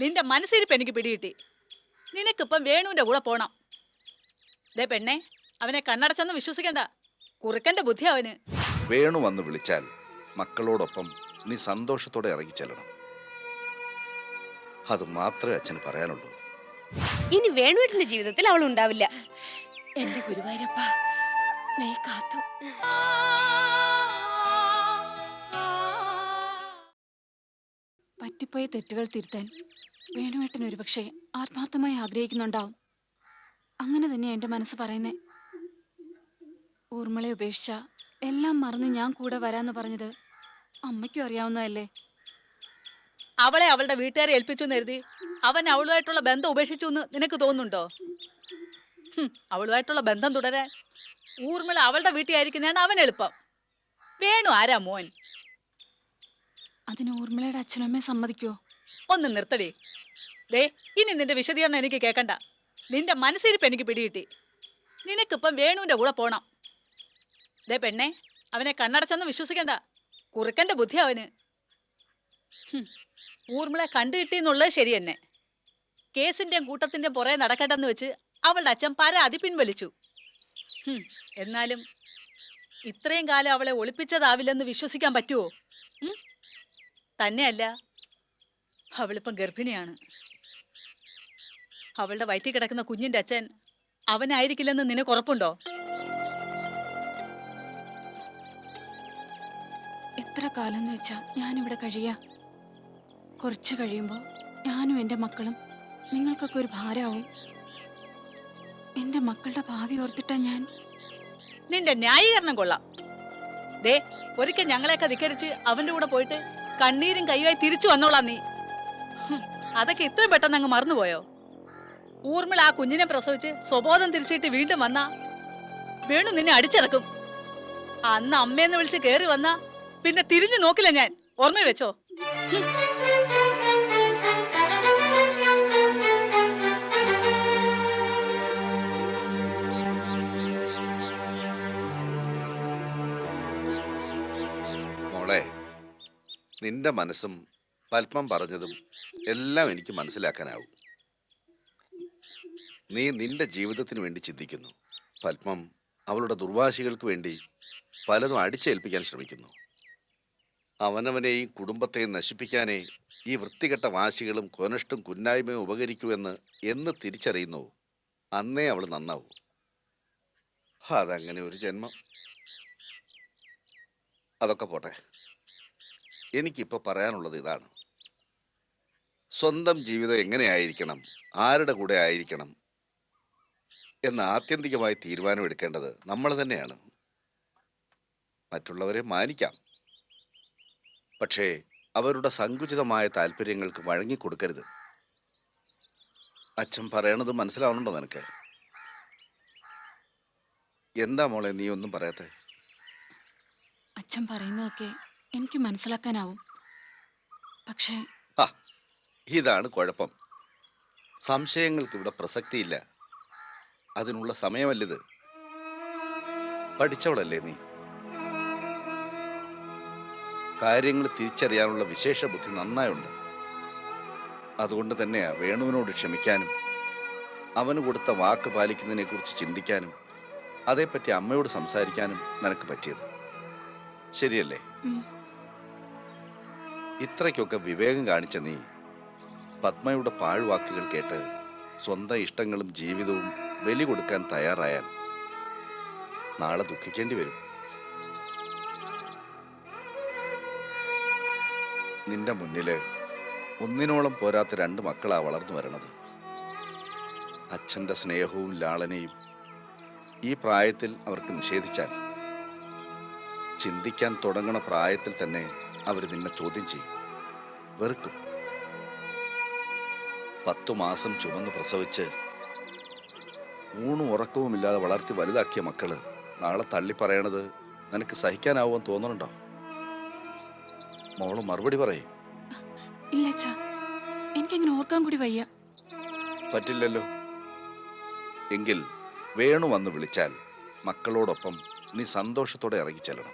നിന്റെ മനസ്സിരിപ്പ് എനിക്ക് പിടികിട്ടി. നിനക്കിപ്പം വേണുവിന്റെ കൂടെ പോണം. ദേ പെണ്ണെ അവനെ കണ്ണടച്ചൊന്നും വിശ്വസിക്കണ്ട. കുറുക്കന്റെ ബുദ്ധി അവന്. വേണു വന്ന് വിളിച്ചാൽ മക്കളോടൊപ്പം നീ സന്തോഷത്തോടെ ഇറങ്ങി ചെല്ലണം. അത് മാത്രമേ അച്ഛന് പറയാനുള്ളൂ. ഇനി വേണുവേട്ടന്റെ ജീവിതത്തിൽ അവൾ ഉണ്ടാവില്ല. എന്റെ ഗുരുവായൂരപ്പ നീ കാത്തു. പറ്റിപ്പോയ തെറ്റുകൾ തിരുത്താൻ വേണുവേട്ടൻ ഒരുപക്ഷെ ആത്മാർത്ഥമായി ആഗ്രഹിക്കുന്നുണ്ടാവും. അങ്ങനെ തന്നെയാ എന്റെ മനസ്സ് പറയുന്നേ. ഊർമിളെ ഉപേക്ഷിച്ച എല്ലാം മറന്ന് ഞാൻ കൂടെ വരാന്ന് പറഞ്ഞത് അമ്മയ്ക്കും അറിയാവുന്നതല്ലേ? അവളെ അവളുടെ വീട്ടുകാരെ ഏൽപ്പിച്ചു എഴുതി അവൻ അവളുമായിട്ടുള്ള ബന്ധം ഉപേക്ഷിച്ചു എന്ന് നിനക്ക് തോന്നുന്നുണ്ടോ? അവളുമായിട്ടുള്ള ബന്ധം തുടരാൻ ഊർമിള അവളുടെ വീട്ടിലായിരിക്കുന്നതാണ് അവൻ എളുപ്പം. വേണു ആരാ മോൻ? അതിന് ഊർമിളയുടെ അച്ഛനമ്മേ സമ്മതിക്കോ ഒന്ന് നിർത്തടി. ദേ ഇനി നിന്റെ വിശദീകരണം എനിക്ക് കേൾക്കണ്ട നിന്റെ മനസ്സിരിപ്പ് എനിക്ക് പിടികിട്ടി. നിനക്കിപ്പം വേണുവിന്റെ കൂടെ പോണം. ദേ പെണ്ണെ അവനെ കണ്ണടച്ചൊന്നും വിശ്വസിക്കണ്ട. കുറുക്കന്റെ ബുദ്ധി അവന്. ഊർമിളെ കണ്ടു കിട്ടിയെന്നുള്ളത് ശരി തന്നെ. കേസിന്റെയും കൂട്ടത്തിന്റെയും പുറകെ നടക്കട്ടെന്ന് വെച്ച് അവളുടെ അച്ഛൻ പരാതി പിൻവലിച്ചു എന്നാലും ഇത്രയും കാലം അവളെ ഒളിപ്പിച്ചതാവില്ലെന്ന് വിശ്വസിക്കാൻ പറ്റുമോ? തന്നെയല്ല അവളിപ്പം ഗർഭിണിയാണ്. അവളുടെ വയറ്റിൽ കിടക്കുന്ന കുഞ്ഞിന്റെ അച്ഛൻ അവനായിരിക്കില്ലെന്ന് നിനക്ക് ഉറപ്പുണ്ടോ? എത്ര കാലം എന്ന് വെച്ചാ ഞാനിവിടെ കഴിയാ. കുറച്ച് കഴിയുമ്പോൾ ഞാനും എന്റെ മക്കളും നിങ്ങൾക്കൊക്കെ ഒരു ഭാരമാവും. എന്റെ മക്കളുടെ ഭാവി ഓർത്തിട്ടാ ഞാൻ നിന്റെ ന്യായീകരണം കൊള്ളാം. ദേ ഒരിക്കൽ ഞങ്ങളെയൊക്കെ ധിക്കരിച്ച് അവന്റെ കൂടെ പോയിട്ട് കണ്ണീരും കൈയായി തിരിച്ചു വന്നോളാം നീ. അതൊക്കെ ഇത്രയും പെട്ടെന്ന് അങ്ങ് മറന്നുപോയോ? ഊർമിള ആ കുഞ്ഞിനെ പ്രസവിച്ച് സ്വബോധം തിരിച്ചിട്ട് വീണ്ടും വന്ന വേണു നിന്നെ അടിച്ചിറക്കും. അന്ന് അമ്മയെന്ന് വിളിച്ച് കേറി വന്ന പിന്നെ തിരിഞ്ഞു നോക്കില്ല ഞാൻ. ഓർമ്മ വെച്ചോ. മോളെ നിന്റെ മനസ്സും പൽപ്പം പറഞ്ഞതും എല്ലാം എനിക്ക് മനസ്സിലാക്കാനാവും. നീ നിന്റെ ജീവിതത്തിന് വേണ്ടി ചിന്തിക്കുന്നു. പത്മം അവളുടെ ദുർവാശികൾക്ക് വേണ്ടി പലതും അടിച്ചേൽപ്പിക്കാൻ ശ്രമിക്കുന്നു. അവനവനെയും കുടുംബത്തെയും നശിപ്പിക്കാനേ ഈ വൃത്തികെട്ട വാശികളും കൊനഷ്ടും കുന്നായ്മയും ഉപകരിക്കൂ എന്ന് എന്ന് തിരിച്ചറിയുന്നു. അന്നേ അവൾ നന്നാവൂ. അതങ്ങനെ ഒരു ജന്മം. അതൊക്കെ പോട്ടെ. എനിക്കിപ്പോൾ പറയാനുള്ളത് ഇതാണ്. സ്വന്തം ജീവിതം എങ്ങനെയായിരിക്കണം ആരുടെ കൂടെ ആയിരിക്കണം? എന്ന് ആത്യന്തികമായി തീരുമാനമെടുക്കേണ്ടത് നമ്മൾ തന്നെയാണ്. മറ്റുള്ളവരെ മാനിക്കാം. പക്ഷേ അവരുടെ സങ്കുചിതമായ താല്പര്യങ്ങൾക്ക് വഴങ്ങിക്കൊടുക്കരുത്. അച്ഛൻ പറയണത് മനസ്സിലാവുന്നുണ്ടോ നിനക്ക്? എന്താ മോളെ നീ ഒന്നും പറയാത്ത? അച്ഛൻ പറയുന്നതൊക്കെ എനിക്ക് മനസ്സിലാക്കാനാവും. പക്ഷേ ഇതാണ് കുഴപ്പം. സംശയങ്ങൾക്ക് ഇവിടെ പ്രസക്തിയില്ല. അതിനുള്ള സമയമല്ലിത്? പഠിച്ചവളല്ലേ നീ? കാര്യങ്ങൾ തിരിച്ചറിയാനുള്ള വിശേഷ ബുദ്ധി നന്നായുണ്ട്. അതുകൊണ്ട് തന്നെയാ വേണുവിനോട് ക്ഷമിക്കാനും അവന് കൊടുത്ത വാക്ക് പാലിക്കുന്നതിനെക്കുറിച്ച് ചിന്തിക്കാനും അതേപ്പറ്റി അമ്മയോട് സംസാരിക്കാനും നിനക്ക് പറ്റിയത്. ശരിയല്ലേ? ഇത്രയ്ക്കൊക്കെ വിവേകം കാണിച്ച നീ പത്മയുടെ പാഴ്വാക്കുകൾ കേട്ട് സ്വന്തം ഇഷ്ടങ്ങളും ജീവിതവും ബലി കൊടുക്കാൻ തയ്യാറായാൽ നാളെ ദുഃഖിക്കേണ്ടി വരും. നിന്റെ മുന്നിൽ ഒന്നിനോളം പോരാത്ത രണ്ട് മക്കളാ വളർന്നു വരണത്. അച്ഛന്റെ സ്നേഹവും ലാളനയും ഈ പ്രായത്തിൽ അവർക്ക് നിഷേധിച്ചാൽ ചിന്തിക്കാൻ തുടങ്ങണ പ്രായത്തിൽ തന്നെ അവർ നിന്നെ ചോദ്യം ചെയ്യും. വെറുക്കും. പത്തു മാസം ചുമന്ന് പ്രസവിച്ച് ഊണും ഉറക്കവുമില്ലാതെ വളർത്തി വലുതാക്കിയ മക്കൾ നാളെ തള്ളി പറയണത് നിനക്ക് സഹിക്കാനാവുമെന്ന് തോന്നുന്നുണ്ടോ മോൾ മറുപടി പറയേ. ഇല്ല എനിക്കങ്ങനെ ഓർക്കാൻ കൂടി വയ്യ. പറ്റില്ലല്ലോ. എങ്കിൽ വേണു വന്ന് വിളിച്ചാൽ മക്കളോടൊപ്പം നീ സന്തോഷത്തോടെ ഇറങ്ങി ചെല്ലണം.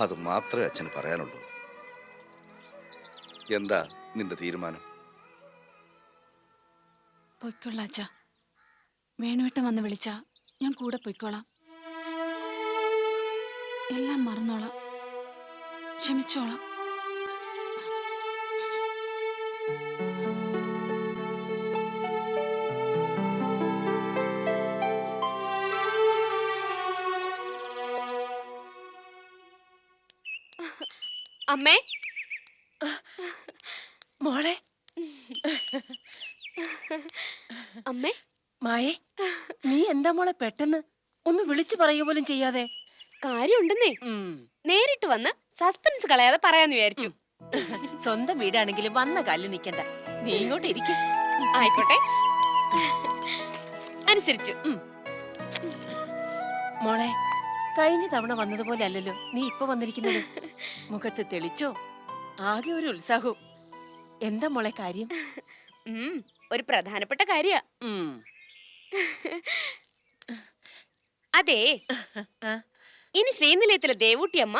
അത് മാത്രമേ അച്ഛന് പറയാനുള്ളൂ. എന്താ നിന്റെ തീരുമാനം? പൊയ്ക്കൊള്ളാച്ചാ വേണുവേട്ടൻ വന്ന് വിളിച്ച ഞാൻ കൂടെ പൊയ്ക്കോളാം. എല്ലാം മറന്നോളാം. ക്ഷമിച്ചോളാം. അമ്മേ മോളെ അമ്മേ മായേ നീ എന്താ മോളെ പെട്ടെന്ന്? ഒന്ന് വിളിച്ചു പറയുക പോലും ചെയ്യാതെ. കാര്യമുണ്ടെന്നേ. നേരിട്ട് വന്ന് സസ്പെൻസ് കളയാതെ പറയാന്ന് വിചാരിച്ചു. സ്വന്തം വീടാണെങ്കിലും വന്ന കാലിൽ നിക്കണ്ട നീ ഇങ്ങോട്ട് ഇരിക്കും. ആയിക്കോട്ടെ. അനുസരിച്ചു. മോളെ കഴിഞ്ഞ തവണ വന്നതുപോലെ അല്ലല്ലോ നീ ഇപ്പൊ വന്നിരിക്കുന്നത്? മുഖത്ത് തെളിച്ചോ? ആകെ ഒരു ഉത്സാഹവും. എന്താ മോളെ കാര്യം? ഒരു പ്രധാനപ്പെട്ട കാര്യ. അതെ. ഇനി ശ്രീനിലയത്തിലെ ദേവൂട്ടിയമ്മ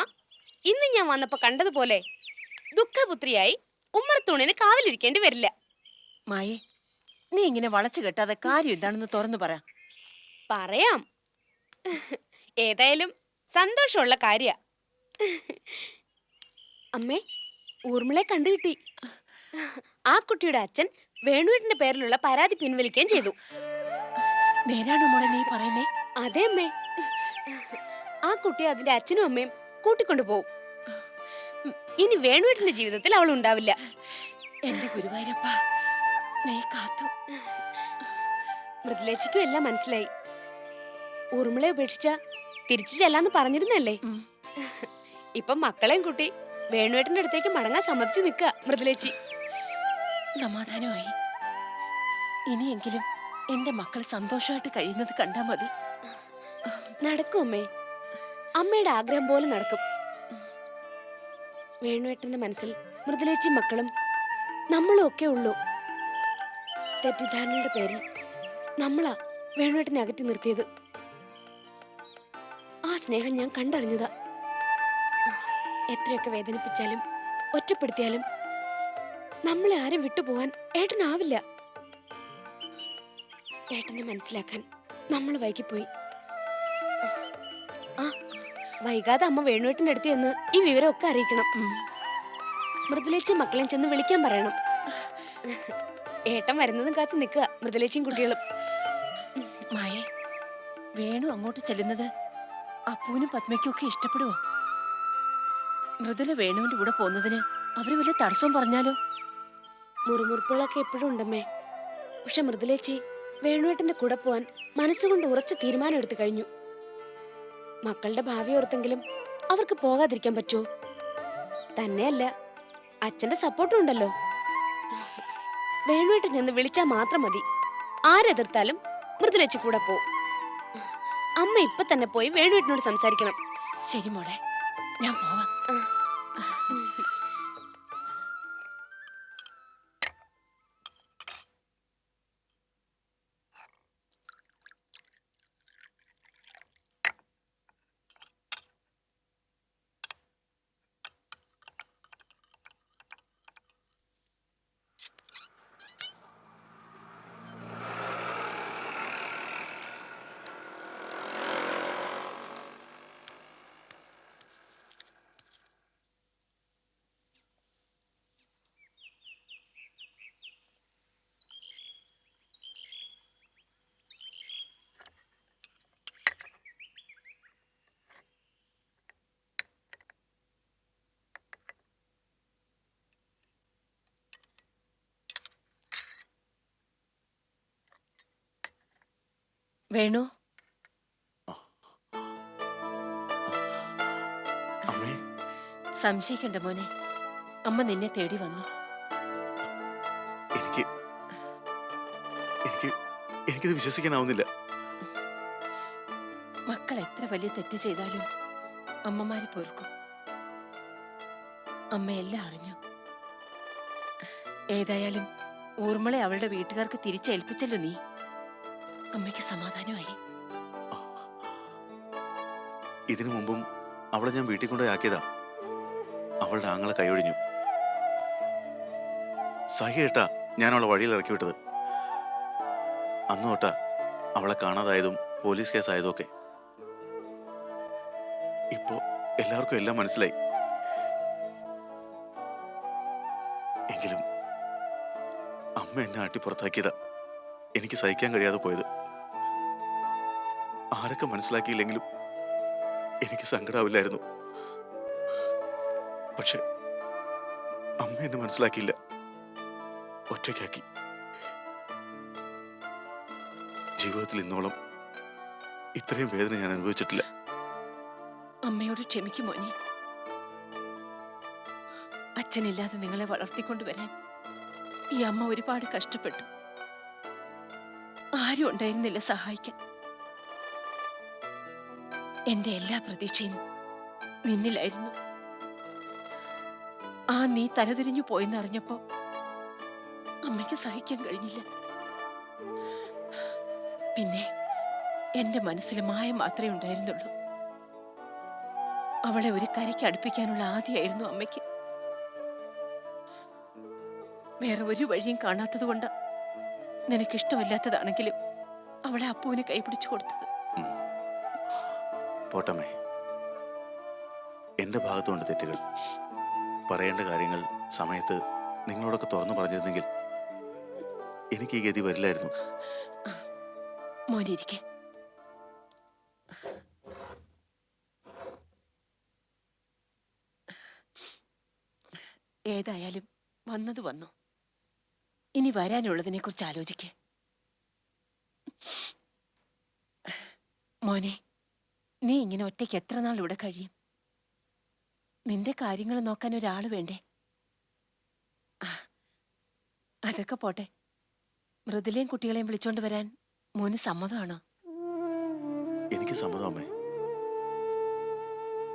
ഇന്ന് ഞാൻ വന്നപ്പോ കണ്ടതുപോലെ ദുഃഖപുത്രിയായി ഉമ്മറത്തൂണിന് കാവലിരിക്കേണ്ടി വരില്ല. മായേ നീ ഇങ്ങനെ വളച്ചു കെട്ടാതെ കാര്യം എന്താണെന്ന് തുറന്നു പറയാം പറയാം. ഏതായാലും സന്തോഷമുള്ള കാര്യ. അമ്മേ ഊർമിളെ കണ്ടുകിട്ടി. ആ കുട്ടിയുടെ അച്ഛൻ വേണുവേട്ടിന്റെ പേരിലുള്ള പരാതി പിൻവലിക്കുകയും ചെയ്തു. നേരാണോ മോളെ നീ പറയുന്നേ? അതെ അമ്മേ. ആ കുട്ടി അതിന്റെ അച്ഛനും അമ്മയും കൂട്ടിക്കൊണ്ടു പോവും. ഇനി വേണുവേട്ടിന്റെ ജീവിതത്തിൽ അവൾ ഉണ്ടാവില്ല. എന്റെ ഗുരുവായൂരപ്പ നീ കാത്തു. മൃദുലേച്ചയ്ക്കും എല്ലാം മനസ്സിലായി. ഉറുമിളെ ഉപേക്ഷിച്ച തിരിച്ചു ചെല്ലാന്ന് പറഞ്ഞിരുന്നല്ലേ? ഇപ്പൊ ഇപ്പം മക്കളെയും കുട്ടി വേണുവേട്ടന്റെ അടുത്തേക്ക് മടങ്ങാൻ സമ്മതിച്ചു നിൽക്കുക മൃദുലേച്ചി. സമാധാനമായി. ഇനിയെങ്കിലും എന്റെ മക്കൾ സന്തോഷമായിട്ട് കഴിയുന്നത് കണ്ടാ മതി. നടക്കും അമ്മേ. അമ്മയുടെ ആഗ്രഹം പോലെ നടക്കും. വേണുവേട്ടന്റെ മനസ്സിൽ മൃദുലേച്ചി മക്കളും നമ്മളും ഒക്കെ ഉള്ളൂ. തെറ്റിദ്ധാരണയുടെ പേരിൽ നമ്മളാ വേണുവേട്ടനെ അകറ്റി നിർത്തിയത്. ആ സ്നേഹം ഞാൻ കണ്ടറിഞ്ഞതാ. എത്രയൊക്കെ വേദനിപ്പിച്ചാലും ഒറ്റപ്പെടുത്തിയാലും നമ്മളെ ആരും വിട്ടുപോകാൻ ഏട്ടനാവില്ല. ഏട്ടനെ മനസ്സിലാക്കാൻ നമ്മൾ വൈകിപ്പോയി. ആ വൈകാതെ അമ്മ വേണുവേട്ടന്റെ അടുത്ത് ചെന്ന് ഈ വിവരമൊക്കെ അറിയിക്കണം. മൃദുലേച്ച മക്കളെയും ചെന്ന് വിളിക്കാൻ പറയണം. ഏട്ടൻ വരുന്നതും കാത്ത് നിൽക്കുക മൃദുലേച്ചിയും കുട്ടികളും. മായേ വേണു അങ്ങോട്ട് ചെല്ലുന്നത് അപ്പൂനും പത്മയ്ക്കും ഒക്കെ ഇഷ്ടപ്പെടുവോ? മൃദുല വേണുവിന്റെ കൂടെ പോകുന്നതിന് അവർ വലിയ തടസ്സവും പറഞ്ഞാലോ? മുറുമുറുപ്പുകളൊക്കെ എപ്പോഴും ഉണ്ടമ്മേ. പക്ഷെ മൃദുലേച്ചി വേണുവേട്ടന്റെ കൂടെ പോവാൻ മനസ്സുകൊണ്ട് ഉറച്ച തീരുമാനം എടുത്തു കഴിഞ്ഞു. മക്കളുടെ ഭാവി ഓർത്തെങ്കിലും അവർക്ക് പോകാതിരിക്കാൻ പറ്റുമോ തന്നെയല്ല അച്ഛന്റെ സപ്പോർട്ടും ഉണ്ടല്ലോ. വേണുവേട്ടൻ ചെന്ന് വിളിച്ചാൽ മാത്രം മതി. ആരെതിർത്താലും മൃദുലേച്ചി കൂടെ പോ. അമ്മ ഇപ്പൊ തന്നെ പോയി വേണുവേട്ടനോട് സംസാരിക്കണം. ശരി മോളെ ഞാൻ പോവാം. വേണു. അമ്മേ. സംശയിക്കണ്ട മോനെ. അമ്മ നിന്നെ തേടി വന്നു. എനിക്ക് എനിക്ക് എനിക്കിത് വിശ്വസിക്കാനാവുന്നില്ല. മക്കൾ എത്ര വലിയ തെറ്റ് ചെയ്താലും അമ്മമാര് പൊറുക്കും. അമ്മ എല്ലാം അറിഞ്ഞു. ഏതായാലും ഊർമളെ അവളുടെ വീട്ടുകാർക്ക് തിരിച്ചേൽപ്പിച്ചല്ലോ നീ. അമ്മയ്ക്ക് സമാധാനമായി. ഇതിനു മുമ്പും അവളെ ഞാൻ വീട്ടിൽ കൊണ്ടുപോയി ആക്കിയതാ. അവളുടെ ആങ്ങളെ കൈയൊഴിഞ്ഞു. സഹി ഏട്ടാ ഞാൻ അവളെ വഴിയിൽ ഇറക്കി വിട്ടത്. അന്ന് തൊട്ടാ അവളെ കാണാതായതും പോലീസ് കേസായതും ഒക്കെ. ഇപ്പോ എല്ലാവർക്കും എല്ലാം മനസ്സിലായി. എങ്കിലും അമ്മ എന്നെ അട്ടിപ്പുറത്താക്കിയതാ എനിക്ക് സഹിക്കാൻ കഴിയാതെ പോയത്. ആരൊക്കെ മനസ്സിലാക്കിയില്ലെങ്കിലും എനിക്ക് സങ്കടാവില്ലായിരുന്നു. പക്ഷെ അമ്മ എന്നെ മനസ്സിലാക്കിയില്ല. ഒറ്റയ്ക്കാക്കി. ജീവിതത്തിൽ ഇന്നോളം ഇത്രയും വേദന ഞാൻ അനുഭവിച്ചിട്ടില്ല. അമ്മയോട് ക്ഷമിക്കും മോനെ. അച്ഛനില്ലാതെ നിങ്ങളെ വളർത്തിക്കൊണ്ടുവരാൻ ഈ അമ്മ ഒരുപാട് കഷ്ടപ്പെട്ടു. ആരും ഉണ്ടായിരുന്നില്ല സഹായിക്കാൻ. എന്റെ എല്ലാ പ്രതീക്ഷയും നിന്നിലായിരുന്നു. ആ നീ തലതിരിഞ്ഞു പോയെന്നറിഞ്ഞപ്പോ അമ്മയ്ക്ക് സഹിക്കാൻ കഴിഞ്ഞില്ല. പിന്നെ എന്റെ മനസ്സിൽ മായം മാത്രമേ ഉണ്ടായിരുന്നുള്ളൂ. അവളെ ഒരു കരയ്ക്ക് അടുപ്പിക്കാനുള്ള ആദ്യമായിരുന്നു അമ്മയ്ക്ക്. വേറെ ഒരു വഴിയും കാണാത്തത് കൊണ്ട് നിനക്കിഷ്ടമല്ലാത്തതാണെങ്കിലും അവളെ അപ്പുവിന് കൈപിടിച്ചു കൊടുത്തത്. പോട്ടമ്മേ. എന്റെ ഭാഗത്തുണ്ട് തെറ്റുകൾ. പറയേണ്ട കാര്യങ്ങൾ സമയത്ത് നിങ്ങളോടൊക്കെ തുറന്നു പറഞ്ഞിരുന്നെങ്കിൽ എനിക്ക് ഈ ഗതി വരില്ലായിരുന്നു. ഏതായാലും വന്നത് വന്നു. ഇനി വരാനുള്ളതിനെ കുറിച്ച് ആലോചിക്കേ. മോനെ നീ ഇങ്ങനെ ഒറ്റയ്ക്ക് എത്ര നാൾ ഇവിടെ കഴിയും? നിന്റെ കാര്യങ്ങൾ നോക്കാൻ ഒരാൾ വേണ്ടേ? അതൊക്കെ പോട്ടെ. മൃദുലയും കുട്ടികളെയും വിളിച്ചോണ്ട് വരാൻ മോന് സമ്മതമാണോ? എനിക്ക് സമ്മതമേ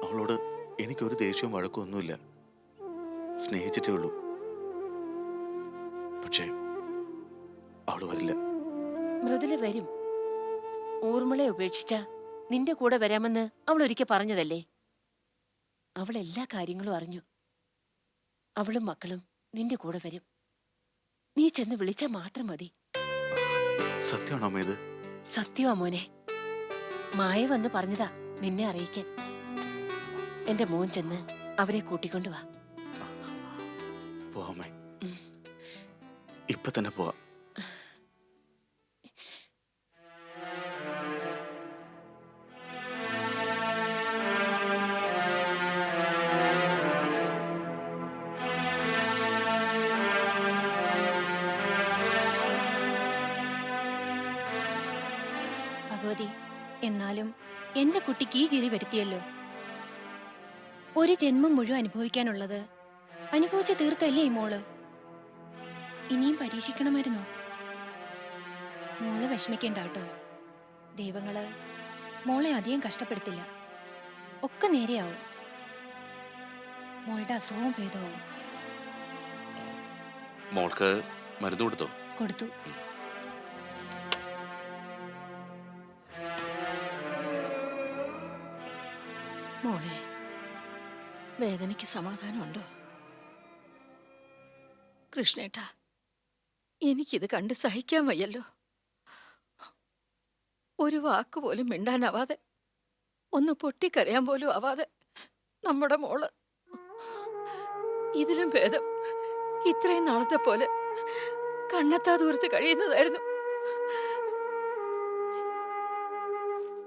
അവളോട് എനിക്കൊരു ദേഷ്യവും വഴക്കൊന്നുമില്ല. സ്നേഹിച്ചിട്ടേ ഉള്ളൂ. പക്ഷേ അവൾ വരില്ല. മൃദുല വരും. ഊർമിളെ ഉപേക്ഷിച്ച നിന്റെ കൂടെ വരാമെന്ന് അവൾ ഒരിക്കൽ പറഞ്ഞതല്ലേ? അവൾ എല്ലാ കാര്യങ്ങളും അറിഞ്ഞു. അവളും മക്കളും നിന്റെ കൂടെ വരും. നീ ചെന്ന് വിളിച്ചാൽ മാത്രം മതി. സത്യമാണോ അമ്മ ഇത്? സത്യമാ മോനെ. മായ വന്ന് പറഞ്ഞതാ നിന്നെ അറിയിക്കാൻ. എന്റെ മോൻ ചെന്ന് അവരെ കൂട്ടിക്കൊണ്ടു വാ. പോവാമേ ഇപ്പൊ തന്നെ പോവാം. ഭഗവതി എന്നാലും എന്റെ കുട്ടിക്ക് ഈ ഗതി വരുത്തിയല്ലോ. ഒരു ജന്മം മുഴുവൻ അനുഭവിക്കാനുള്ളത് അനുഭവിച്ച് തീർത്തല്ലേ ഈ മോൾ? ഇനിയും പരീക്ഷിക്കണമായിരുന്നോ? മോൾ വിഷമിക്കണ്ട കേട്ടോ. ദൈവങ്ങൾ മോളെ അധികം കഷ്ടപ്പെടുത്തില്ല. ഒക്കെ നേരെയാവും. മോളുടെ അസുഖവും ഭേദമാവും മോൾക്ക് മരുന്ന് കൊടുത്തോ? കൊടുത്തു. മോളെ വേദനയ്ക്ക് സമാധാനമുണ്ടോ? കൃഷ്ണേട്ട എനിക്കിത് കണ്ട് സഹിക്കാൻ വയ്യല്ലോ. ഒരു വാക്ക് പോലും മിണ്ടാനാവാതെ ഒന്ന് പൊട്ടിക്കരയാൻ പോലും ആവാതെ നമ്മുടെ മോൾ. ഇതിലും ഭേദം ഇത്രയും നാളത്തെ പോലെ കണ്ണത്താ ദൂരത്ത് കഴിയുന്നതായിരുന്നു.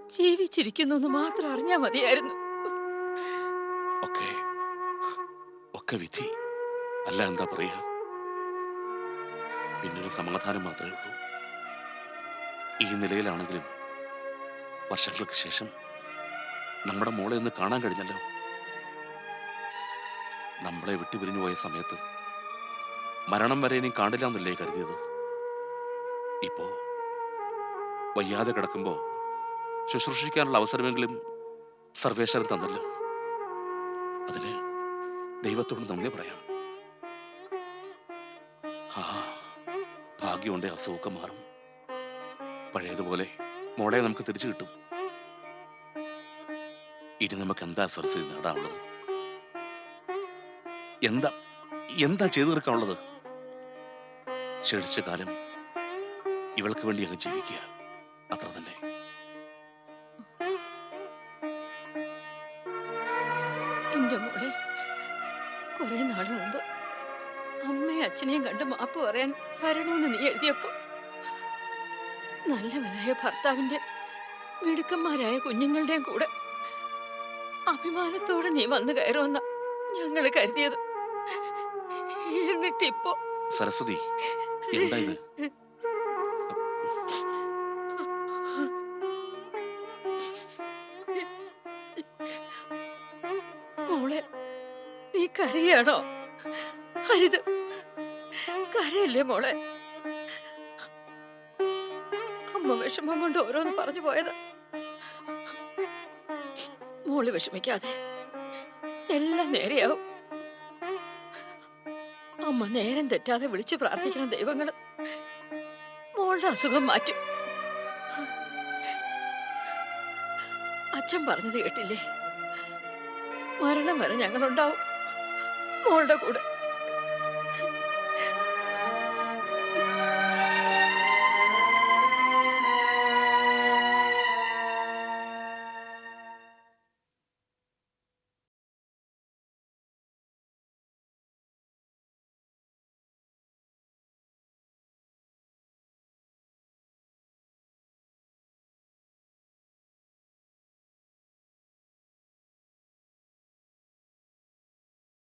ജീവിച്ചിരിക്കുന്നു എന്ന് മാത്രം അറിഞ്ഞാ മതിയായിരുന്നു. ഒക്കെ വിധി. അല്ല എന്താ പറയാ? പിന്നൊരു സമാധാനം മാത്രമേ ഉള്ളൂ. ഈ നിലയിലാണെങ്കിലും വർഷങ്ങൾക്ക് ശേഷം നമ്മുടെ മോളെ ഒന്ന് കാണാൻ കഴിഞ്ഞല്ലോ. നമ്മളെ വിട്ടുപിരിഞ്ഞു പോയ സമയത്ത് മരണം വരെ ഇനി കാണില്ല എന്നല്ലേ കരുതിയത്? ഇപ്പോ വയ്യാതെ കിടക്കുമ്പോ ശുശ്രൂഷിക്കാനുള്ള അവസരമെങ്കിലും സർവേശ്വരൻ തന്നല്ലോ. അതിന് ദൈവത്തോട് നന്ദി പറയാം. ആ ഭാഗ്യമുണ്ടെ അസുഖമൊക്കെ മാറും. പഴയതുപോലെ മോളെ നമുക്ക് തിരിച്ചു കിട്ടും. ഇനി നമുക്ക് എന്താ സർസ് നേടാനുള്ളത്? എന്താ എന്താ ചെയ്തു തീർക്കാനുള്ളത് ക്ഷണിച്ച കാലം ഇവൾക്ക് വേണ്ടി അങ്ങ് ജീവിക്കുക. അത്ര തന്നെ. എന്റെ മോളെ കുറെ നാൾ മുമ്പ് അമ്മയും അച്ഛനെയും കണ്ട് മാപ്പ് പറയാൻ വരണമെന്ന് നീ എഴുതിയപ്പോ നല്ലവനായ ഭർത്താവിന്റെ മിടുക്കന്മാരായ കുഞ്ഞുങ്ങളുടെയും കൂടെ അഭിമാനത്തോടെ നീ വന്നു കയറുമെന്ന ഞങ്ങൾ കരുതിയത്. എന്നിട്ടിപ്പോ സരസ്വതി എന്താ ഇത്? മോളെ നീ കരയാണോ അരുത്. കരയല്ലേ മോളെ? അമ്മ വിഷമം കൊണ്ട് ഓരോന്ന് പറഞ്ഞു പോയത്. മോൾ വിഷമിക്കാതെ എല്ലാം നേരെയാവും. അമ്മ നേരം തെറ്റാതെ വിളിച്ചു പ്രാർത്ഥിക്കണം ദൈവങ്ങൾ മോളുടെ അസുഖം മാറ്റും. അച്ഛൻ പറഞ്ഞത് കേട്ടില്ലേ? മരണം വരെ ഞങ്ങളുണ്ടാവും. മോളുടെ കൂടെ.